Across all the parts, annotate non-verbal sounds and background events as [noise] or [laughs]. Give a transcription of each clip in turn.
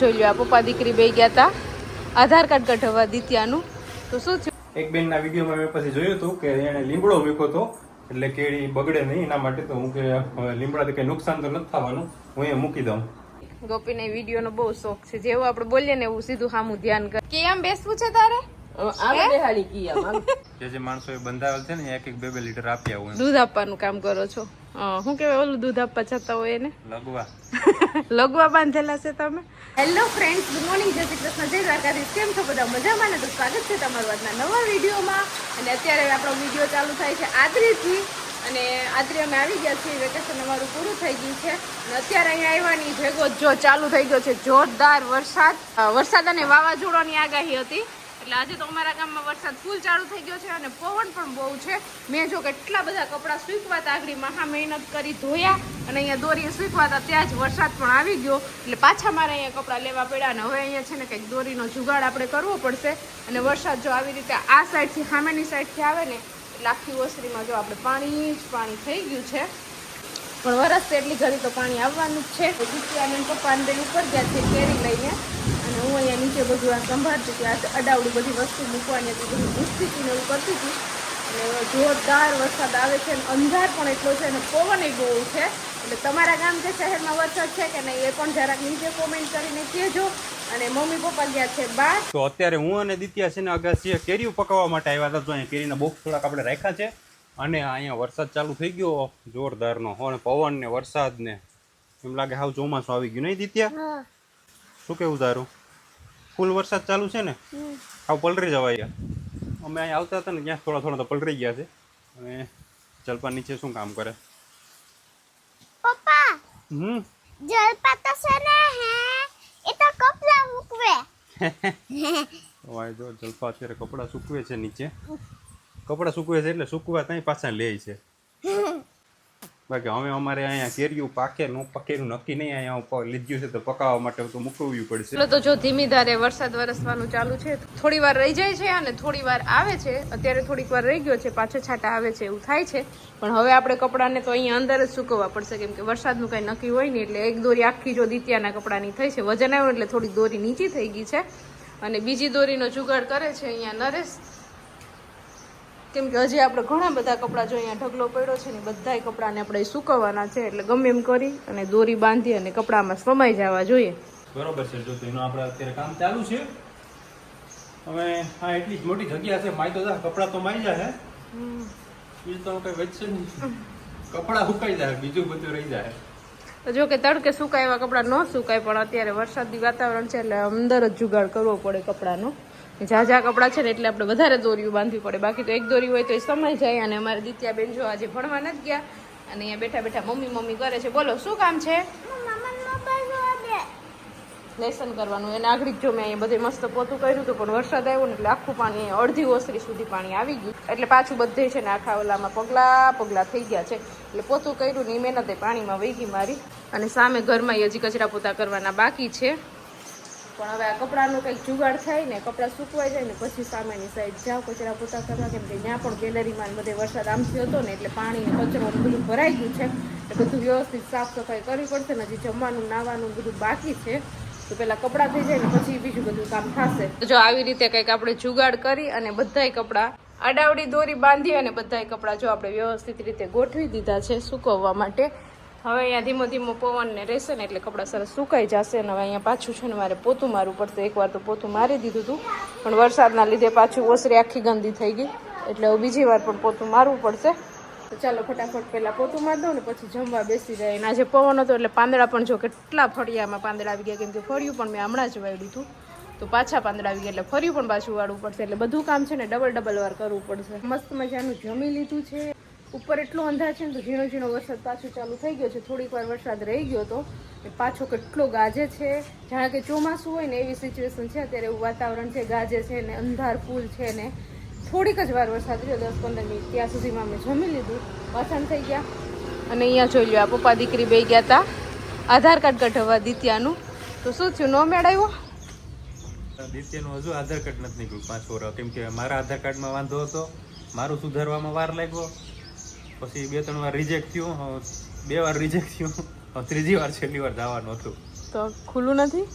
જોઈ લ્યો આ પપ્પા દીકરી બે ગયા હતા આધાર કાર્ડ કઢાવવા દિત્યાનું. તો શું થયું? એક બેન ના વિડીયોમાં મેં પછી જોયું હતું કે એને લીમડો મૂક્યો હતો એટલે કેળી બગડે નહીં એના માટે તો હું કે લીમડા લીમડાથી કઈ નુકસાન તો નથી થવાનું હું એ મૂકી દઉં. ગોપીને વિડીયોનો બહુ શોખ છે. જેવું આપણે બોલીએ ને એવું સીધું સામું ધ્યાન કર. કે આમ બેસવું છે તારે? [laughs] જે જે માણસો એ બંધાવેલ છે ને એક એક બે બે લીટર આપી આવું દૂધ આપવાનું કામ કરો છો. શું કહેવાય ઓલું દૂધ આપવા જતા હોય એને? લગવા. [laughs] લગવા બાંધેલા છે તમે? હેલો ફ્રેન્ડ્સ ગુડ મોર્નિંગ જય શ્રી કૃષ્ણ જય દ્વારકાધીશ. કેમ છો બધા? મજામાં ને? તો સ્વાગત છે તમારું આજના નવા વિડીયોમાં. અને અત્યારે આપણો વીડિયો ચાલુ થાય છે આદરીથી. અને આદરી અમે આવી ગયા છીએ. વેકેશન અમારું પૂરું થઈ ગયું છે. અને અત્યારે અહીંયા આવવાની ભેગો જો ચાલુ થઈ ગયો છે. જોરદાર વરસાદ. વરસાદ અને વાવાઝોડાની આગાહી હતી. એટલે આજે તો અમારા ગામમાં વરસાદ ફૂલ ચાલુ થઈ ગયો છે અને પવન પણ બહુ છે. મેં જો કેટલા બધા કપડાં સૂકવા તાગડી મહા મહેનત કરી ધોયા અને અહીંયા દોરીએ સૂકવાતા ત્યાં જ વરસાદ પણ આવી ગયો. એટલે પાછા મારે અહીંયા કપડાં લેવા પડ્યા અને હવે અહીંયા છે ને કંઈક દોરીનો જુગાડ આપણે કરવો પડશે. અને વરસાદ જો આવી રીતે આ સાઈડથી સામેની સાઈડથી આવે ને, એટલે આખી ઓસરીમાં જો આપણે પાણી જ પાણી થઈ ગયું છે. પણ વરસશે એટલી ઘડી તો પાણી આવવાનું જ છે. દીકરી અને પપ્પા ઉપર ગયા છે કેરી લઈને અહીંયા નીચે બધું આ સંભાળતી હતી. આ અડાવડી બધી વસ્તુ મૂકવાની હતી બધું હતી ને એવું કરતી હતી. અને જોરદાર વરસાદ આવે છે અને અંધાર પણ એટલો છે અને પવન એ બહુ છે. એટલે તમારા ગામ કે શહેરમાં વરસાદ છે કે નહીં એ પણ જરાક નીચે કોમેન્ટ કરીને કહેજો. અને મમ્મી પપ્પા ગયા છે બહાર. તો અત્યારે હું અને દિત્યા છે ને અગાસીએ કેરીઓ પકાવવા માટે આવ્યા હતા. તો અહીંયા કેરીના બોક્સ થોડાક આપણે રાખ્યા છે. અને અહીંયા વરસાદ ચાલુ થઈ ગયો. જોરદારનો. હો ને પવન ને વરસાદ ને. એમ લાગે હાવ ચોમાસું આવી ગયું નહીં દિત્યા? શું કેવું તારું? ફૂલ વરસાદ ચાલુ છે ને આવું પલરી જવાય અમે અહીંયા આવતા હતા ને ત્યાં થોડા થોડા તો પલરી ગયા છે. અને જલપા નીચે શું કામ કરે? પપ્પા હમ? જલપા તો છે ને હે એ તો કપડા મૂકવે. [laughs] વાય જો જલપા અત્યારે કપડાં સૂકવે છે નીચે. કપડાં સૂકવે છે એટલે સૂકવા ત્યાં પાછા લે છે. બાકી હવે અમારે અહીંયા કેરીયું પાકે, ન પાકે નક્કી નહીં, અહીંયા લીધ્યું છે તો પકાવવા માટે તો મૂકવું પડશે. તો જો ધીમી ધારે વરસાદ વરસવાનું ચાલુ છે થોડી વાર રહી જાય છે અને થોડી વાર આવે છે. અત્યારે થોડીક વાર રહી ગયો છે, પાછો છાંટા આવે છે એવું થાય છે. પણ હવે આપણે કપડાને તો અહીંયા અંદર જ સૂકવવા પડશે, કેમ કે વરસાદનું કંઈ નક્કી હોય નહીં, એટલે એક દોરી આખી જો દિત્યાના કપડાની થઈ છે, વજન આવ્યું એટલે થોડી દોરી નીચી થઈ ગઈ છે. અને બીજી દોરીનો જુગાડ કરે છે અહીંયા નરેશ. કેમ કે હજી આપણે ઘણા બધા કપડાં જો અહીંયા ઢગલો પડ્યો છે ને બધાય કપડાને આપણે સુકવવાના છે એટલે ગમે એમ કરી અને દોરી બાંધી અને કપડામાં સમાઈ જવા જોઈએ. બરોબર છે જો એનું આપણે અત્યારે કામ ચાલુ છે. હવે હા એટલી જ મોટી જગ્યા છે માય તો જા કપડાં તો માઈ જાય બીજું તો કઈ વધશે નહીં. કપડાં સુકાઈ જાય બીજું બધું રહી જાય. જો કે તડકે સુકાય એવા કપડાં ન સુકાય પણ અત્યારે વરસાદી વાતાવરણ છે એટલે અંદર જ જુગાડ કરવો પડે કપડાનો. જ્યાં જ્યાં કપડાં છે ને એટલે આપણે વધારે દોરીઓ બાંધવી પડે. બાકી તો એક દોરી હોય તો એ સમય જાય અને અમારે દિત્યાબેન જો આજે ભણવા નથી ગયા અને અહીંયા બેઠા બેઠા મમ્મી મમ્મી કરે છે. બોલો, શું કામ છે? લેસન કરવાનું. એને આગળ જો મેં અહીંયા બધે મસ્ત પોતું કર્યું હતું, પણ વરસાદ આવ્યો ને એટલે આખું પાણી અડધી ઓસરી સુધી પાણી આવી ગયું. એટલે પાછું બધે છે ને આખા ઓલામાં પગલા પગલા થઈ ગયા છે. એટલે પોતું કર્યું ને એ મહેનતે પાણીમાં વહી ગઈ મારી. અને સામે ઘરમાં હજી કચરા પોતા કરવાના બાકી છે. પણ હવે આ કપડાનું કંઈક જુગાડ થાય ને, કપડાં સુકવાઈ જાય ને, પછી સામેની સાઈડ જાઓ, કચરા પોતા કરવા કેમ કે ત્યાં પણ ગેલેરીમાં બધે વરસાદ આમથી હતો ને, એટલે પાણી કચરો બધું ભરાઈ ગયું છે. એટલે બધું વ્યવસ્થિત સાફ સફાઈ કરવી પડશે ને, હજી જમવાનું, નાવાનું બધું બાકી છે. તો પેલા કપડાં થઈ જાય ને, પછી બીજું બધું કામ થશે. તો જો આવી રીતે કંઈક આપણે જુગાડ કરી અને બધાય કપડાં આડાવડી દોરી બાંધી અને બધાય કપડાં જો આપણે વ્યવસ્થિત રીતે ગોઠવી દીધા છે સુકવવા માટે હવે અહીંયા ધીમો ધીમો પવનને રહેશે ને એટલે કપડાં સરસ સુકાઈ જશે અને હવે અહીંયા પાછું છે ને મારે પોતું મારવું પડશે. એકવાર તો પોતું મારી દીધું હતું, પણ વરસાદના લીધે પાછું ઓસરી આખી ગંદી થઈ ગઈ. એટલે હવે બીજી વાર પણ પોતું મારવું પડશે. તો ચાલો ફટાફટ પહેલાં પોતું મારી દઉં ને પછી જમવા બેસી જાય. અને આજે પવન હતો એટલે પાંદડા પણ જો કેટલા ફળિયામાં પાંદડા આવી ગયા. કેમ કે ફળિયું પણ મેં હમણાં જ વાળ્યું હતું. તો પાછા પાંદડા આવી ગયા એટલે ફર્યું પણ પાછું વાળવું પડશે. એટલે બધું કામ છે ને ડબલ ડબલ વાર કરવું પડશે. મસ્ત મજાનું જમી લીધું છે. ઉપર એટલો અંધાર છે ને તો ઝીણો ઝીણો વરસાદ પાછો ચાલુ થઈ ગયો છે. થોડીક વાર વરસાદ રહી ગયો તો. એ પાછો કેટલો ગાજે છે. જાણે કે ચોમાસું હોય ને એવી સિચ્યુએશન છે. અત્યારે એવું વાતાવરણ છે, ગાજે છે ને અંધાર ફૂલ છે ને. થોડીક જ વાર વરસાદ રહ્યો, દસ પંદર મિનિટ ત્યાં સુધીમાં અમે જમી લીધું. પાછળ થઈ ગયા. અને અહીંયા જોઈ લો આ પપ્પા દીકરી બે ગયા હતા આધાર કાર્ડ કઢાવવા દિત્યાનું. તો શું થયું? ન મેળવ્યો દિત્યનું હજુ આધાર કાર્ડ નથી નીકળ્યું. પાંચ વર્ષ. કેમ કે મારા આધાર કાર્ડમાં વાંધો હતો. મારું સુધારવામાં વાર લાગ્યો. પછી બે ત્રણ વાર રિજેક્ટ થયું. બે વાર રિજેક્ટ થયું. ત્રીજી વાર છેલ્લી વાર જવાનું હતું. તો ખુલ્લું નથી?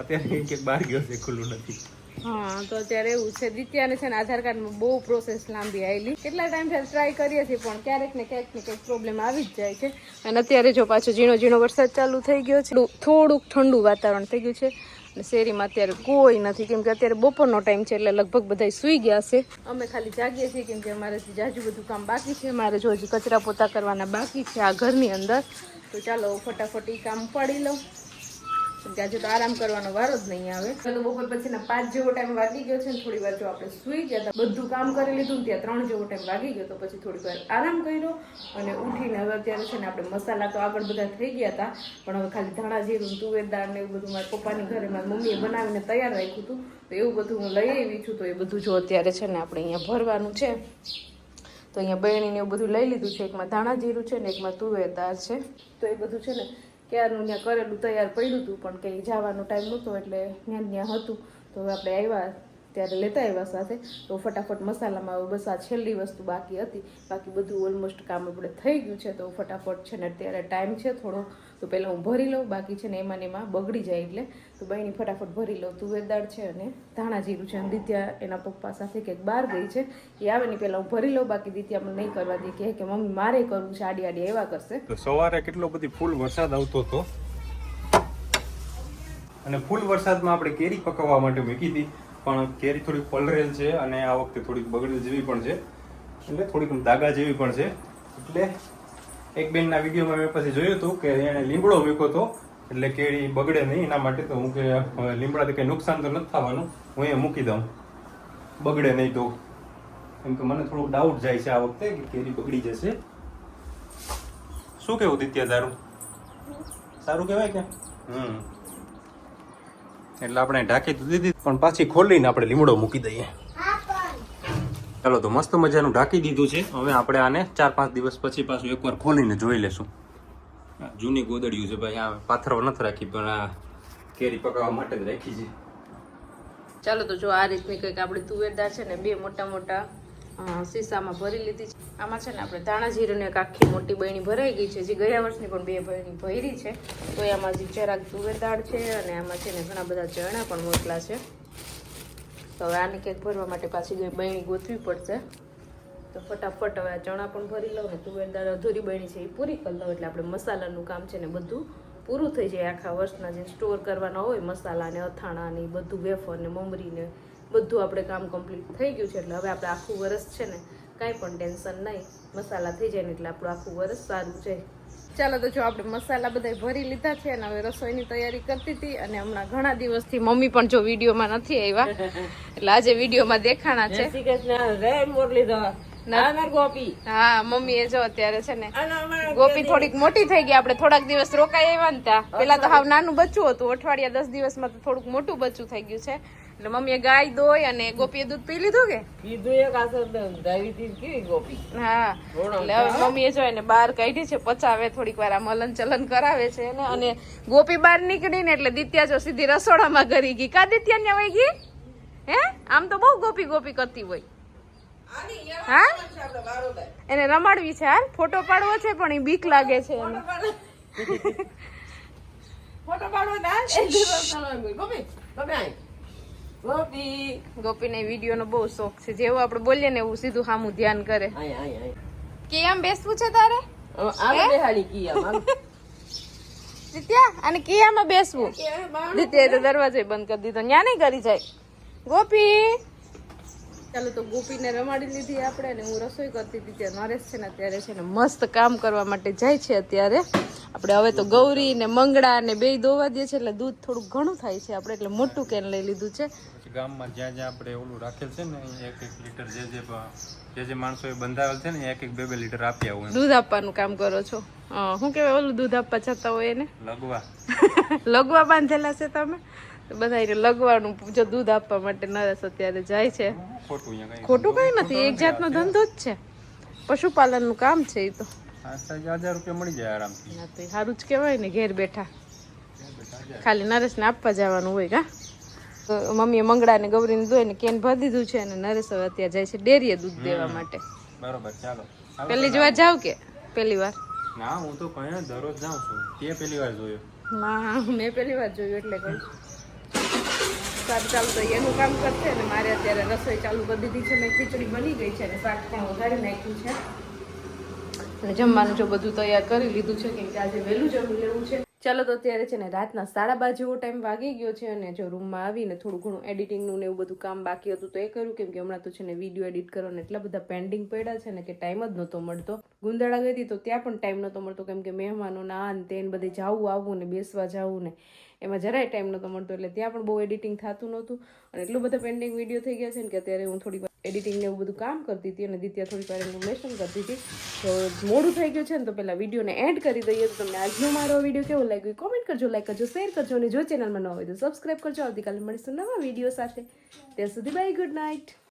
અત્યારે એક કે બહાર ગયો છે ખુલ્લું નથી. હા તો અત્યારે એવું છે. દિત્યાને છે ને આધાર કાર્ડમાં બહુ પ્રોસેસ લાંબી આવેલી કેટલા ટાઈમથી ટ્રાય કરીએ છીએ પણ ક્યારેક ને ક્યાંક ને ક્યાંક પ્રોબ્લેમ આવી જ જાય છે. અને અત્યારે જો પાછો ઝીણો ઝીણો વરસાદ ચાલુ થઈ ગયો છે. થોડુંક ઠંડુ વાતાવરણ થઈ ગયું છે. અને શેરીમાં અત્યારે કોઈ નથી. કેમ કે અત્યારે બપોરનો ટાઈમ છે એટલે લગભગ બધા સૂઈ ગયા છે. અમે ખાલી જાગીએ છીએ કેમ કે અમારે જાજુ બધું કામ બાકી છે. મારે જો હજી કચરા પોતા કરવાના બાકી છે આ ઘરની અંદર. તો ચાલો ફટાફટ એ કામ ઉપાડી લઉં. આજે તો આરામ કરવાનો વારો જ નહીં આવે. તો બપોર પછીના પાંચ જેવો ટાઈમ વાગી ગયો છે ને થોડી વાર જો આપણે સૂઈ ગયા બધું કામ કરી લીધું ત્યાં ત્રણ જેવો ટાઈમ વાગી ગયો તો પછી થોડી વાર આરામ કર્યો અને ઉઠીને હવે અત્યારે છે ને આપણે મસાલા તો આગળ બધા થઈ ગયા હતા, પણ હવે ખાલી ધાણા જીરું, તુવેર દાળ ને એવું બધું મારા પપ્પાની ઘરે મારી મમ્મીએ બનાવીને તૈયાર રાખ્યું હતું, તો એવું બધું હું લઈ આવી છું, તો એ બધું જો અત્યારે છે ને આપણે અહીંયા ભરવાનું છે. તો અહીંયા બહેણીને એવું બધું લઈ લીધું છે, એકમાં ધાણા જીરું છે ને એકમાં તુવેર દાળ છે. તો એ બધું છે ને ક્યારનું ત્યાં કરેલું તૈયાર પડ્યું હતું, પણ કંઈ જવાનો ટાઈમ નહોતો એટલે ત્યાં ત્યાં હતું. તો હવે આપણે આવ્યા ત્યારે લેતા આવ્યા સાથે. તો ફટાફટ મસાલામાં હવે બસ આ છેલ્લી વસ્તુ બાકી હતી. બાકી બધું ઓલમોસ્ટ કામ આપણે થઈ ગયું છે. તો ફટાફટ છે ને અત્યારે ટાઈમ છે થોડો. તો પહેલાં હું ભરી લઉં. બાકી છે ને એમાં એમાં બગડી જાય એટલે. તો બહેની ફટાફટ ભરી લઉં. તુવેર દાળ છે અને ધાણા જીરું છે. અને દિત્યા એના પપ્પા સાથે કંઈક બહાર ગઈ છે. એ આવે ને પહેલાં હું ભરી લઉં. બાકી દિત્યા મને નહીં કરવા દે. કે મમ્મી મારે કરવું છે. આડી આડી એવા કરશે. તો સવારે કેટલો બધી ફૂલ વરસાદ આવતો હતો? અને ફૂલ વરસાદમાં આપણે કેરી પકવવા માટે મૂકી હતી. પણ કેરી થોડી પલરેલ છે અને આ વખતે થોડીક બગડેલ જેવી પણ છે. એટલે થોડીક દાગા જેવી પણ છે. એટલે એક બેનના વિડીયોમાં મેં પછી જોયું હતું કે એણે લીમડો મૂક્યો હતો. એટલે કેરી બગડે નહીં એના માટે તો હું કે લીમડાથી કંઈ નુકસાન તો નથી થવાનું. હું એ મૂકી દઉં. બગડે નહીં તો. કેમ કે મને થોડું ડાઉટ જાય છે આ વખતે કે કેરી બગડી જશે. શું કેવું દિત્યા તારું? સારું કહેવાય કે? હમ. એટલે આપણે ઢાંકી તો દીધી, પણ પાછી ખોલીને આપણે લીમડો મૂકી દઈએ. ચાલો, તો મસ્ત મજાનું ઢાંકી દીધું છે. હવે આપણે આને ચાર પાંચ દિવસ પછી પાછું એકવાર ખોલીને જોઈ લેશું. જૂની ગોદડીયું છે ભાઈ, આ પાથરો નથી રાખી, પણ આ કેરી પકાવવા માટે જ રાખી છે. ચાલો, તો જો આ રીતની કંઈક આપણે તુવેર દાળ છે ને, બે મોટા મોટા શીશામાં ભરી લીધી છે. આમાં છે ને આપણે ધાણા જીરુંની એક આખી મોટી બહેણી ભરાઈ ગઈ છે. જે ગયા વર્ષની પણ બે બહેણી ભરી છે. તો એમાં જે જરાક તુવેર દાળ છે અને આમાં છે ને ઘણા બધા ચણા પણ મોકલા છે. તો હવે આને કેક ભરવા માટે પાછી બહેણી ગોતવી પડશે. તો ફટાફટ હવે આ ચણા પણ ભરી લઉં ને તુવેર દાળ અધૂરી બહેણી છે એ પૂરી કરી લઉં. એટલે આપણે મસાલાનું કામ છે ને બધું પૂરું થઈ જાય. આખા વર્ષના જે સ્ટોર કરવાના હોય મસાલા ને અથાણા ને બધું વેફર ને મમરી ને બધું આપણે કામ કમ્પ્લીટ થઈ ગયું છે એટલે હવે આપણે આખું વરસ છે ને કાંઈ પણ ટેન્શન નહીં. મસાલા થઈ જાય ને એટલે આપણું આખું વરસ સારું જાય ચાલો તો જો આપણે મસાલા બધા ભરી લીધા છે અને હવે રસોઈની તૈયારી કરતી હતી અને હમણાં ઘણા દિવસથી મમ્મી પણ જો વિડીયોમાં નથી આવ્યા એટલે આજે વિડીયોમાં દેખાણા છે. હા મમ્મી એ જો અત્યારે છે ને ગોપી થોડીક મોટી થઈ ગઈ આપણે થોડાક દિવસ રોકાઈ આવ્યા ને ત્યાં. પેલા તો હાવ નાનું બચ્ચું હતું અઠવાડિયા દસ દિવસમાં તો થોડુંક મોટું બચ્ચું થઈ ગયું છે. એટલે મમ્મીએ ગાય દોય અને ગોપીએ દૂધ પી લીધું કે? પીધું એક આસર કેવી ગોપી? હા. એટલે હવે મમ્મીએ જો એને બહાર કાઢી છે પચાવે થોડીક વાર આમ હલન ચલન કરાવે છે એને. અને ગોપી બહાર નીકળી ને એટલે દિત્યા જો સીધી રસોડામાં કરી ગઈ. કા દિત્યા ને વહી ગઈ? હે? આમ તો બહુ ગોપી ગોપી કરતી હોય. હા? એને રમાડવી છે હાલ. ફોટો પાડવો છે પણ એ બીક લાગે છે એને. ફોટો પાડવો ના ગોપી ગોપી આય ગોપી. ગોપીને વિડીયોનો બહુ શોખ છે. જેવું આપણે બોલીએ ને એવું સીધું સામું ધ્યાન કરે. આય આય આય. કે આમ બેસવું છે તારે? દિત્યા અને કિયામાં બેસવું? દિત્યાએ તો દરવાજો બંધ કરી દીધો. ન્યા નહીં કરી જાય. ગોપી! ચાલો તો ગોપીને રમાડી લીધી આપણે અને હું રસોઈ કરતી હતી ત્યાં નરેશ છે ને અત્યારે છે ને મસ્ત કામ કરવા માટે જાય છે અત્યારે. આપણે હવે તો ગૌરી ને મંગળા ને બે દોવા દે છે એટલે દૂધ થોડુંક ઘણું થાય છે. આપણે એટલે મોટું કેન લઈ લીધું છે. ગામમાં જ્યાં જ્યાં આપણે ઓલું રાખેલ છે ને એક એક લીટર જે જે જે જે માણસોએ બંધાવેલ છે ને એક એક બે બે લીટર આપી આવું દૂધ આપવાનું કામ કરો છો. હા, શું કહેવાય ઓલું દૂધ આપવા જતા હોય એને? લગવા. [laughs] લગવા બાંધેલા છે તમે? બધા લગવાનું જો દૂધ આપવા માટે નરેશ અત્યારે જાય છે. ખોટું કઈ નથી એક જાતનો ધંધો જ છે. પશુપાલનનું કામ છે એ તો. હજાર રૂપિયા મળી જાય આરામથી. ના સારું જ કહેવાય ને ઘેર બેઠા. ખાલી નરેશને આપવા જવાનું હોય કા તો મમ્મીએ મંગળા ને ગૌરીને ધોઈને કેન ભરી દીધું છે અને નરેશ હવે અત્યારે જાય છે ડેરીએ દૂધ દેવા માટે. બરોબર ચાલો. હાલો. પહેલી જ વાર જાવ કે? પહેલી વાર? ના હું તો કયા દરરોજ જાઉં છું. તે પેલી વાર જોયો. ના મેં પહેલી વાર જોયું એટલે કહું. સારું ચાલુ તો એનું કામ કરશે અને મારે અત્યારે રસોઈ ચાલુ કરી દીધી છે મેં ખીચડી બની ગઈ છે અને શાક પણ વધારી નાખ્યું છે. અને જમવાનું જો બધું તૈયાર કરી લીધું છે, કેમ કે આજે વહેલું જમી લેવું છે. ચાલો તો અત્યારે છે ને રાતના સાડા બાર જેવો ટાઈમ વાગી ગયો છે અને જો રૂમમાં આવીને થોડું ઘણું એડિટિંગનું ને એવું બધું કામ બાકી હતું તો એ કર્યું. કેમ કે હમણાં તો છે ને વીડિયો એડિટ કરવાના એટલા બધા પેન્ડિંગ પડ્યા છે ને કે ટાઈમ જ નહોતો મળતો. ગુંદાળા ગઈ હતી તો ત્યાં પણ ટાઈમ નહોતો મળતો. કેમ કે મહેમાનો ના આ ને તે બધે જવું, આવવું ને બેસવા જવું ને એમાં જરાય ટાઈમ નહોતો મળતો. એટલે ત્યાં પણ બહુ એડિટિંગ થતું નહોતું અને એટલું બધા પેન્ડિંગ વીડિયો થઈ ગયા છે ને કે અત્યારે હું થોડી એડિટિંગ ને એવું બધું કામ કરતી હતી અને દિત્યા થોડી વાર એનું કરતી હતી. તો મોડું થઈ ગયું છે ને તો પહેલાં વિડીયોને એડ કરી દઈએ તો તમને આજનો મારો વીડિયો કેવો લાગ્યો કોમેન્ટ કરજો લાઈક કરજો શેર કરજો અને જો ચેનલમાં ન હોય તો સબસ્ક્રાઈબ કરજો. આવતીકાલે મળીશું નવા વીડિયો સાથે. ત્યાં સુધી બાય ગુડ નાઇટ